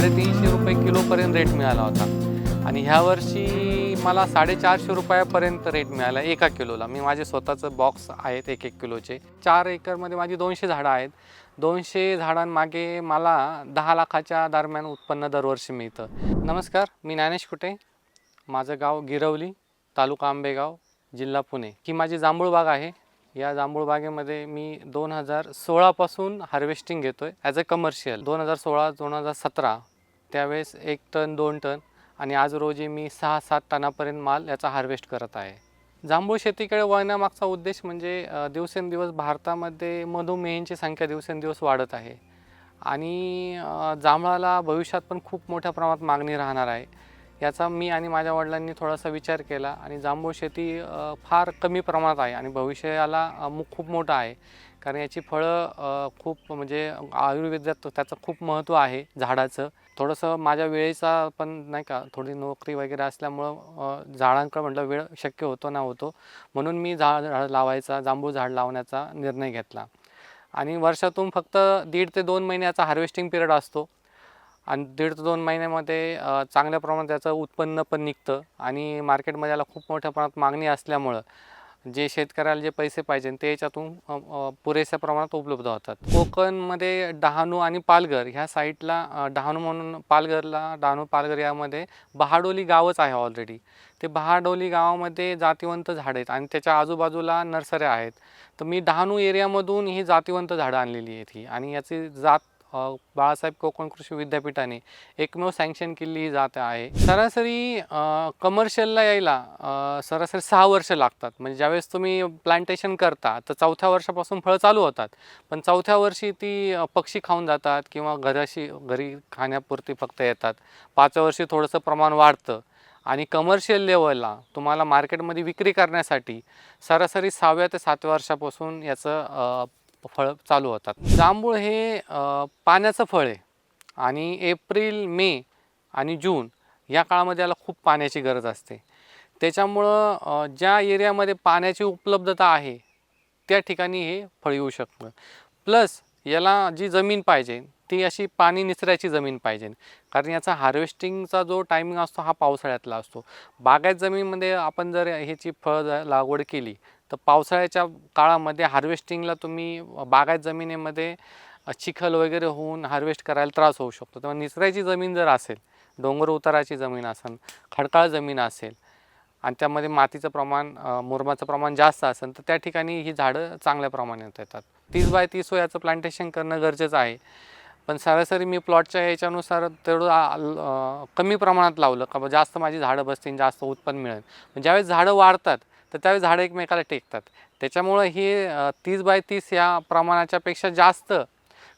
साडेतीनशे रुपये किलोपर्यंत रेट मिळाला होता. आणि ह्या वर्षी मला साडेचारशे रुपयापर्यंत रेट मिळाला एका किलोला. मी माझे स्वतःचं बॉक्स आहेत एक एक किलोचे. चार एकरमध्ये माझी दोनशे झाडं आहेत. दोनशे झाडांमागे मला दहा लाखाच्या दरम्यान उत्पन्न दरवर्षी मिळतं. नमस्कार मी ज्ञानेश कुटे. माझं गाव गिरवली तालुका आंबेगाव जिल्हा पुणे. ही माझी जांभूळ बाग आहे. या जांभूळबागेमध्ये मी दोन हजार सोळापासून हार्वेस्टिंग घेतो आहे ॲज अ कमर्शियल दोन हजार सोळा दोन हजार सतरा त्यावेळेस एक टन दोन टन आणि आज रोजी मी सहा सात टनापर्यंत माल याचा हार्वेस्ट करत आहे. जांभूळ शेतीकडे वळण्यामागचा उद्देश म्हणजे दिवसेंदिवस भारतामध्ये मधुमेहींची संख्या दिवसेंदिवस वाढत आहे. आणि जांभळाला भविष्यात पण खूप मोठ्या प्रमाणात मागणी राहणार आहे. याचा मी आणि माझ्या वडिलांनी थोडासा विचार केला आणि जांभूळ शेती फार कमी प्रमाणात आहे आणि भविष्याला खूप मोठं आहे. कारण याची फळं खूप म्हणजे आयुर्वेदात त्याचं खूप महत्त्व आहे झाडाचं. थोडंसं माझ्या वेळेचा पण नाही का थोडी नोकरी वगैरे असल्यामुळं झाडांकडं म्हटलं वेळ शक्य होतो ना होतो. म्हणून मी झाड झाड लावायचा जांभूळ झाड लावण्याचा निर्णय घेतला. आणि वर्षातून फक्त दीड ते दोन महिन्याचा हार्वेस्टिंग पिरियड असतो. आणि दीड ते दोन महिन्यामध्ये चांगल्या प्रमाणात त्याचं उत्पन्न पण निघतं. आणि मार्केटमध्ये याला खूप मोठ्या प्रमाणात मागणी असल्यामुळं जे शेतकऱ्याला जे पैसे पाहिजे ते याच्यातून पुरेशा प्रमाणात उपलब्ध होतात. कोकणमध्ये डहाणू आणि पालघर ह्या साईडला डहाणू म्हणून पालघरला डहाणू पालघर यामध्ये बहाडोली गावच आहे ऑलरेडी ते बहाडोली गावामध्ये जातिवंत झाडं आहेत आणि त्याच्या आजूबाजूला नर्सऱ्या आहेत. तर मी डहाणू एरियामधून ही जातिवंत झाडं आणलेली आहेत ही आणि याची जात बाळासाहेब कोकण कृषी विद्यापीठाने एकमेव सँक्शन केली जात आहे. सरासरी कमर्शियलला यायला सरासरी सहा वर्ष लागतात. म्हणजे ज्यावेळेस तुम्ही प्लांटेशन करता तर चौथ्या वर्षापासून फळं चालू होतात. पण चौथ्या वर्षी ती पक्षी खाऊन जातात किंवा घराशी घरी खाण्यापुरती फक्त येतात. पाचव्या वर्षी थोडंसं प्रमाण वाढतं. आणि कमर्शियल लेवलला तुम्हाला मार्केटमध्ये विक्री करण्यासाठी सरासरी सहाव्या ते सातव्या वर्षापासून याचं फळं चालू होतात. जांभूळ हे पाण्याचं फळ आहे. आणि एप्रिल मे आणि जून या काळामध्ये याला खूप पाण्याची गरज असते. त्याच्यामुळं ज्या एरियामध्ये पाण्याची उपलब्धता आहे त्या ठिकाणी हे फळ येऊ शकतं. प्लस याला जी जमीन पाहिजे ती अशी पाणी निचऱ्याची जमीन पाहिजे. कारण याचा हार्वेस्टिंगचा जो टायमिंग असतो हा पावसाळ्यातला असतो. बागायत जमीनमध्ये आपण जर ह्याची फळ लागवड केली तर पावसाळ्याच्या काळामध्ये हार्वेस्टिंगला तुम्ही बागायत जमिनीमध्ये चिखल वगैरे होऊन हार्वेस्ट करायला त्रास होऊ शकतो. तेव्हा निसऱ्याची जमीन जर असेल डोंगर उताराची जमीन असेल खडकाळ जमीन असेल आणि त्यामध्ये मातीचं प्रमाण मुरमाचं प्रमाण जास्त असेल तर त्या ठिकाणी ही झाडं चांगल्या प्रमाणात येतात. तीस बाय तीस याचं प्लांटेशन करणं गरजेचं आहे. पण सरासरी मी प्लॉटच्या याच्यानुसार तेवढं कमी प्रमाणात लावलं का जास्त माझी झाडं बसतील जास्त उत्पन्न मिळेल. ज्यावेळेस झाडं वाढतात तर त्यावेळेस झाडं एकमेकाला टेकतात. त्याच्यामुळं हे तीस बाय तीस या प्रमाणाच्या पेक्षा जास्त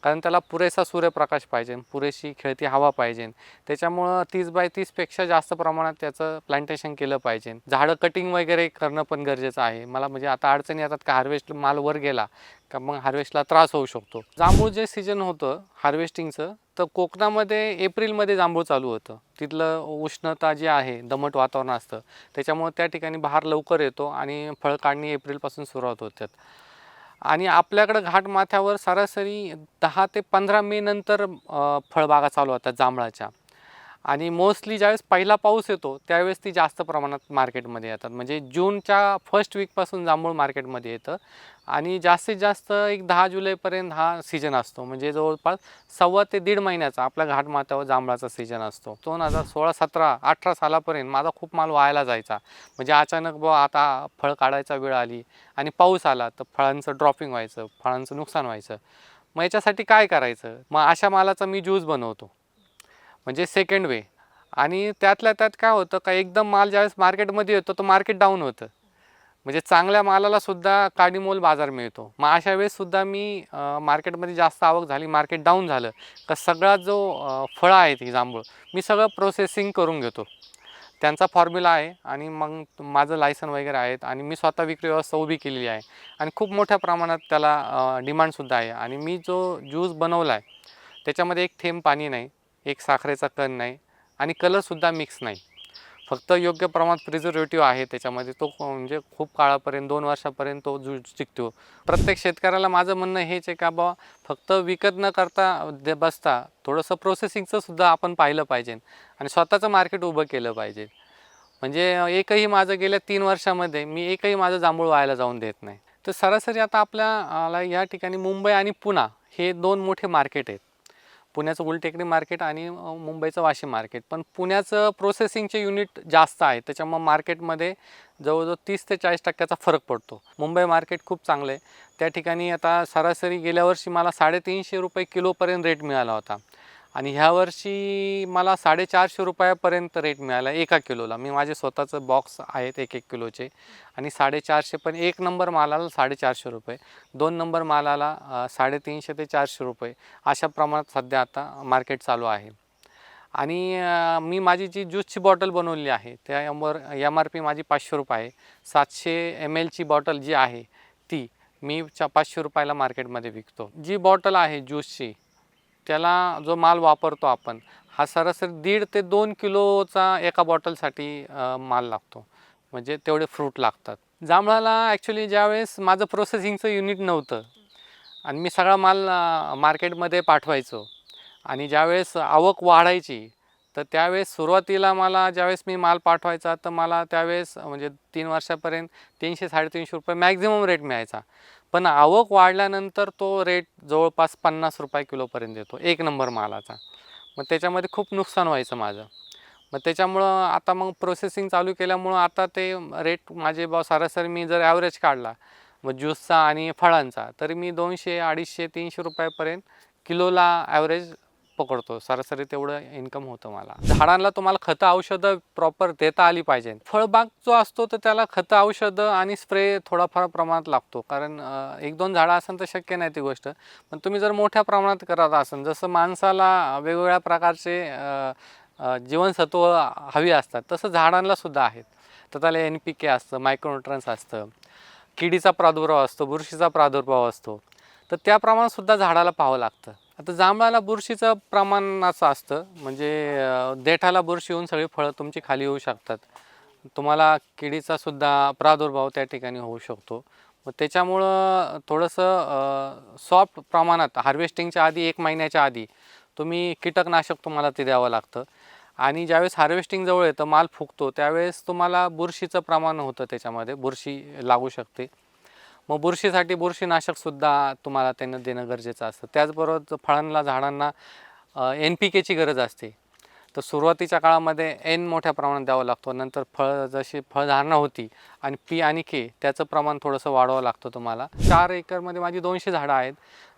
कारण त्याला पुरेसा सूर्यप्रकाश पाहिजे पुरेशी खेळती हवा पाहिजे. त्याच्यामुळं तीस बाय तीसपेक्षा जास्त प्रमाणात त्याचं प्लांटेशन केलं पाहिजे. झाडं कटिंग वगैरे करणं पण गरजेचं आहे. मला म्हणजे आता अडचणी येतात का हार्वेस्ट माल वर गेला का मग हार्वेस्टला त्रास होऊ शकतो. जांभूळ जे सीजन होतं हार्वेस्टिंगचं तर कोकणामध्ये एप्रिलमध्ये जांभूळ चालू होतं. तिथलं उष्णता जी आहे दमट वातावरण असतं. त्याच्यामुळे त्या ठिकाणी बहार लवकर येतो आणि फळ काढणी एप्रिलपासून सुरुवात होतात. आणि आपल्याकडं घाटमाथ्यावर सरासरी दहा ते पंधरा मे नंतर फळबागा चालू होतात जांभळाच्या. आणि मोस्टली ज्यावेळेस पहिला पाऊस येतो त्यावेळेस ती जास्त प्रमाणात मार्केटमध्ये येतात. म्हणजे जूनच्या फर्स्ट वीकपासून जांभूळ मार्केटमध्ये येतं. आणि जास्तीत जास्त एक दहा जुलैपर्यंत हा सीजन असतो. म्हणजे जवळपास सव्वा ते दीड महिन्याचा आपल्या घाटमाथ्यावर जांभळाचा सीजन असतो. दोन हजार सोळा सतरा अठरा सालापर्यंत माझा खूप माल वायाला जायचा. म्हणजे अचानक बुवा आता फळ काढायचा वेळ आली आणि पाऊस आला तर फळांचं ड्रॉपिंग व्हायचं फळांचं नुकसान व्हायचं. मग याच्यासाठी काय करायचं? मग अशा मालाचा मी ज्यूस बनवतो. म्हणजे सेकंड वे आणि त्यातल्या त्यात काय होतं का एकदम माल ज्यावेळेस मार्केटमध्ये येतो तो मार्केट डाऊन होतं. म्हणजे चांगल्या मालाला सुद्धा काडीमोल बाजार मिळतो. मग अशा वेळेससुद्धा मी मार्केटमध्ये जास्त आवक झाली मार्केट डाऊन झालं का सगळा जो फळं आहेत ही जांभूळ मी सगळं प्रोसेसिंग करून घेतो. त्यांचा फॉर्म्युला आहे आणि मग माझं लायसन वगैरे आहेत आणि मी स्वतः विक्री व्यवस्था उभी केलेली आहे. आणि खूप मोठ्या प्रमाणात त्याला डिमांडसुद्धा आहे. आणि मी जो ज्यूस बनवला आहे त्याच्यामध्ये एक थेंब पाणी नाही. एक साखरेचा कण नाही आणि कलरसुद्धा मिक्स नाही. फक्त योग्य प्रमाणात प्रिझर्वेटिव्ह आहे त्याच्यामध्ये. तो म्हणजे खूप काळापर्यंत दोन वर्षापर्यंत तो जु टिकतो. प्रत्येक शेतकऱ्याला माझं म्हणणं हेच आहे का बा फक्त विकत न करता दे बसता थोडंसं प्रोसेसिंगचं सुद्धा आपण पाहिलं पाहिजे. आणि स्वतःचं मार्केट उभं केलं पाहिजे. म्हणजे एकही माझं गेल्या तीन वर्षामध्ये मी एकही माझं जांभूळ व्हायला जाऊन देत नाही. तर सरासरी आता आपल्याला या ठिकाणी मुंबई आणि पुणा हे दोन मोठे मार्केट आहेत. पुण्याचं गुलटेकडी मार्केट आणि मुंबईचं वाशिम मार्केट. पण पुण्याचं प्रोसेसिंगचे युनिट जास्त आहे. त्याच्यामुळे मार्केटमध्ये जवळजवळ तीस ते चाळीस टक्क्याचा फरक पडतो. मुंबई मार्केट खूप चांगलं आहे. त्या ठिकाणी आता सरासरी गेल्या वर्षी मला साडेतीनशे रुपये किलोपर्यंत रेट मिळाला होता. आणि ह्या वर्षी मला साडेचारशे रुपयापर्यंत रेट मिळाला एका किलोला. मी माझे स्वतःचं बॉक्स आहेत एक एक किलोचे. आणि साडेचारशे पण एक नंबर मालाला साडेचारशे रुपये. दोन नंबर मालाला साडेतीनशे ते चारशे रुपये. अशा प्रमाणात सध्या आता मार्केट चालू आहे. आणि मी माझी जी ज्यूसची बॉटल बनवली आहे त्यावर एम आर पी माझी पाचशे रुपये आहे. सातशे एम एलची बॉटल जी आहे ती मी चा पाचशे रुपयाला मार्केटमध्ये विकतो. जी बॉटल आहे ज्यूसची त्याला जो माल वापरतो आपण हा सरासरी दीड ते दोन किलोचा एका बॉटलसाठी माल लागतो. म्हणजे तेवढे फ्रूट लागतात. जांभळाला ॲक्च्युली ज्यावेळेस माझं प्रोसेसिंगचं युनिट नव्हतं आणि मी सगळा माल मार्केटमध्ये पाठवायचो आणि ज्यावेळेस आवक वाढायची तर त्यावेळेस सुरुवातीला मला ज्यावेळेस मी माल पाठवायचा तर मला त्यावेळेस म्हणजे तीन वर्षापर्यंत तीनशे साडेतीनशे रुपये मॅक्झिमम रेट मिळायचा. पण आवक वाढल्यानंतर तो रेट जवळपास पन्नास रुपये किलोपर्यंत येतो एक नंबर मालाचा. मग त्याच्यामध्ये खूप नुकसान व्हायचं माझं. मग त्याच्यामुळं आता मग प्रोसेसिंग चालू केल्यामुळं आता ते रेट माझे बा सरासरी मी जर ॲव्हरेज काढला मग ज्यूसचा आणि फळांचा तरी मी दोनशे अडीचशे तीनशे रुपयापर्यंत किलोला ॲव्हरेज पकडतो. सरासरी तेवढं इन्कम होतं मला. झाडांना तुम्हाला खतं औषधं प्रॉपर देता आली पाहिजे फळबाग जो असतो तर त्याला खतं औषधं आणि स्प्रे थोडाफार प्रमाणात लागतो. कारण एक दोन झाडं असेल तर शक्य नाही ती गोष्ट. पण तुम्ही जर मोठ्या प्रमाणात करत असाल जसं माणसाला वेगवेगळ्या प्रकारचे जीवनसत्व हवी असतात तसं झाडांना सुद्धा आहेत. तर त्याला एन पी के असतं मायक्रोन्युट्रन्स असतं. किडीचा प्रादुर्भाव असतो बुरशीचा प्रादुर्भाव असतो. तर त्याप्रमाणे सुद्धा झाडाला पाहावं लागतं. आता जांभळाला बुरशीचं प्रमाण असं असतं म्हणजे देठाला बुरशी येऊन सगळी फळं तुमची खाली येऊ शकतात. तुम्हाला किडीचा सुद्धा प्रादुर्भाव त्या ठिकाणी होऊ शकतो. मग त्याच्यामुळं थोडंसं सॉफ्ट प्रमाणात हार्वेस्टिंगच्या आधी एक महिन्याच्या आधी तुम्ही कीटकनाशक तुम्हाला ते द्यावं लागतं. आणि ज्यावेळेस हार्वेस्टिंग जवळ येतं माल फुगतो त्यावेळेस तुम्हाला बुरशीचं प्रमाण होतं त्याच्यामध्ये बुरशी लागू शकते. मग बुरशीसाठी बुरशीनाशकसुद्धा तुम्हाला त्यांना देणं गरजेचं असतं. त्याचबरोबर फळांना झाडांना एन पी केची गरज असते. तर सुरुवातीच्या काळामध्ये एन मोठ्या प्रमाणात द्यावं लागतो. नंतर फळ जशी फळधारणा होती आणि पी आणि के त्याचं प्रमाण थोडंसं वाढवावं लागतं तुम्हाला. चार एकरमध्ये माझी दोनशे झाडं आहेत.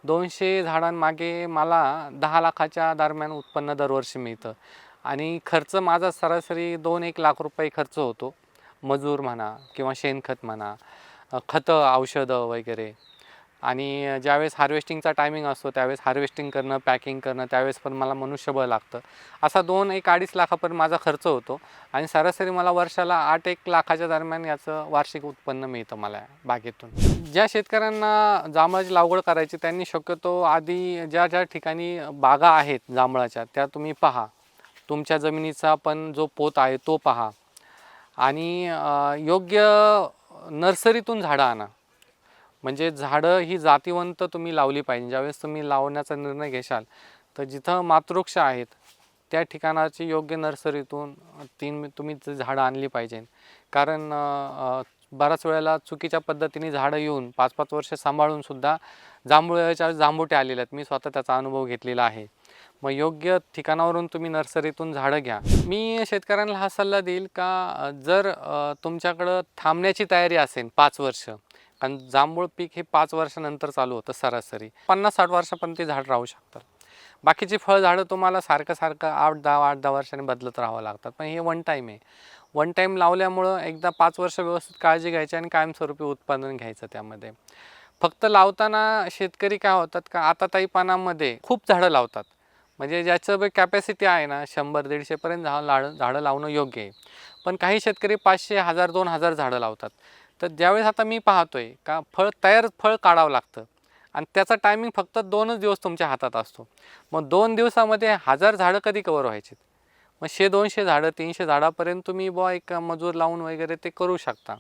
दोनशे झाडांमागे मला दहा लाखाच्या दरम्यान उत्पन्न दरवर्षी मिळतं. आणि खर्च माझा सरासरी दोन एक लाख रुपये खर्च होतो. मजूर म्हणा किंवा शेणखत म्हणा. खतं औषधं वगैरे. आणि ज्यावेळेस हार्वेस्टिंगचा टायमिंग असतो त्यावेळेस हार्वेस्टिंग करणं पॅकिंग करणं त्यावेळेस पण मला मनुष्यबळ लागतं. असा दोन एक अडीच लाखापर्यंत माझा खर्च होतो. आणि सरासरी मला वर्षाला आठ एक लाखाच्या दरम्यान याचं वार्षिक उत्पन्न मिळतं मला बागेतून. ज्या शेतकऱ्यांना जांभळाची लागवड करायची त्यांनी शक्यतो आधी ज्या ज्या ठिकाणी बागा आहेत जांभळाच्या त्या तुम्ही पहा. तुमच्या जमिनीचा पण जो पोत आहे तो पहा. आणि योग्य नर्सरीतून झाडं आणा. म्हणजे झाडं ही जातीवंत तुम्ही लावली पाहिजे. ज्यावेळेस तुम्ही लावण्याचा निर्णय घेशाल तर जिथं मातृक्ष आहेत त्या ठिकाणाची योग्य नर्सरीतून तीन तुम्ही झाडं आणली पाहिजे. कारण बऱ्याच वेळेला चुकीच्या पद्धतीने झाडं येऊन पाच पाच वर्ष सांभाळून सुद्धा जांभुळ्याच्या जांभुटे आलेले आहेत. मी स्वतः त्याचा अनुभव घेतलेला आहे. मग योग्य ठिकाणावरून तुम्ही नर्सरीतून झाडं घ्या. मी शेतकऱ्यांना हा सल्ला देईल का जर तुमच्याकडं थांबण्याची तयारी असेल पाच वर्ष कारण जांभूळ पीक हे पाच वर्षानंतर चालू होतं सरासरी. पन्नास साठ वर्षापर्यंत ते झाड राहू शकतात. बाकीची फळझाडं तुम्हाला सारखं सारखं आठ दहा आठ दहा वर्षांनी बदलत राहावं लागतात. पण हे वन टाईम आहे. वन टाईम लावल्यामुळं एकदा पाच वर्ष व्यवस्थित काळजी घ्यायची आणि कायमस्वरूपी उत्पादन घ्यायचं त्यामध्ये. फक्त लावताना शेतकरी काय होतात का आता ताई पानामध्ये खूप झाडं लावतात. म्हणजे ज्याचं कॅपॅसिटी आहे ना शंभर दीडशेपर्यंत झा लाड झाडं लावणं योग्य आहे. पण काही शेतकरी पाचशे हजार दोन हजार झाडं लावतात. तर ज्यावेळेस आता मी पाहतोय का फळ तयार फळ काढावं लागतं. आणि त्याचा टायमिंग फक्त दोनच दिवस तुमच्या हातात असतो. मग दोन दिवसामध्ये हजार झाडं कधी कवर व्हायचे मग शे दोनशे झाडं तीनशे झाडापर्यंत तुम्ही बुवा एक मजूर लावून वगैरे ते करू शकता.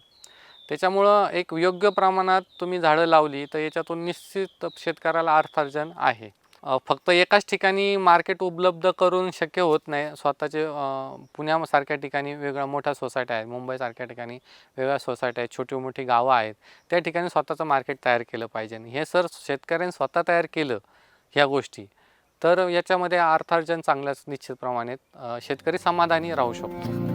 त्याच्यामुळं एक योग्य प्रमाणात तुम्ही झाडं लावली तर याच्यातून निश्चित शेतकऱ्याला अर्थार्जन आहे. फक्त एकाच ठिकाणी मार्केट उपलब्ध करून शक्य होत नाही. स्वतःचे पुण्यासारख्या ठिकाणी वेगळ्या मोठ्या सोसायट्या आहेत मुंबईसारख्या ठिकाणी वेगळ्या सोसायट्या आहेत छोटी मोठी गावं आहेत. त्या ठिकाणी स्वतःचं मार्केट तयार केलं पाहिजे. हे सर शेतकऱ्यांनी स्वतः तयार केलं ह्या गोष्टी तर याच्यामध्ये अर्थार्जन चांगल्याच निश्चित प्रमाणात शेतकरी समाधानी राहू शकतो.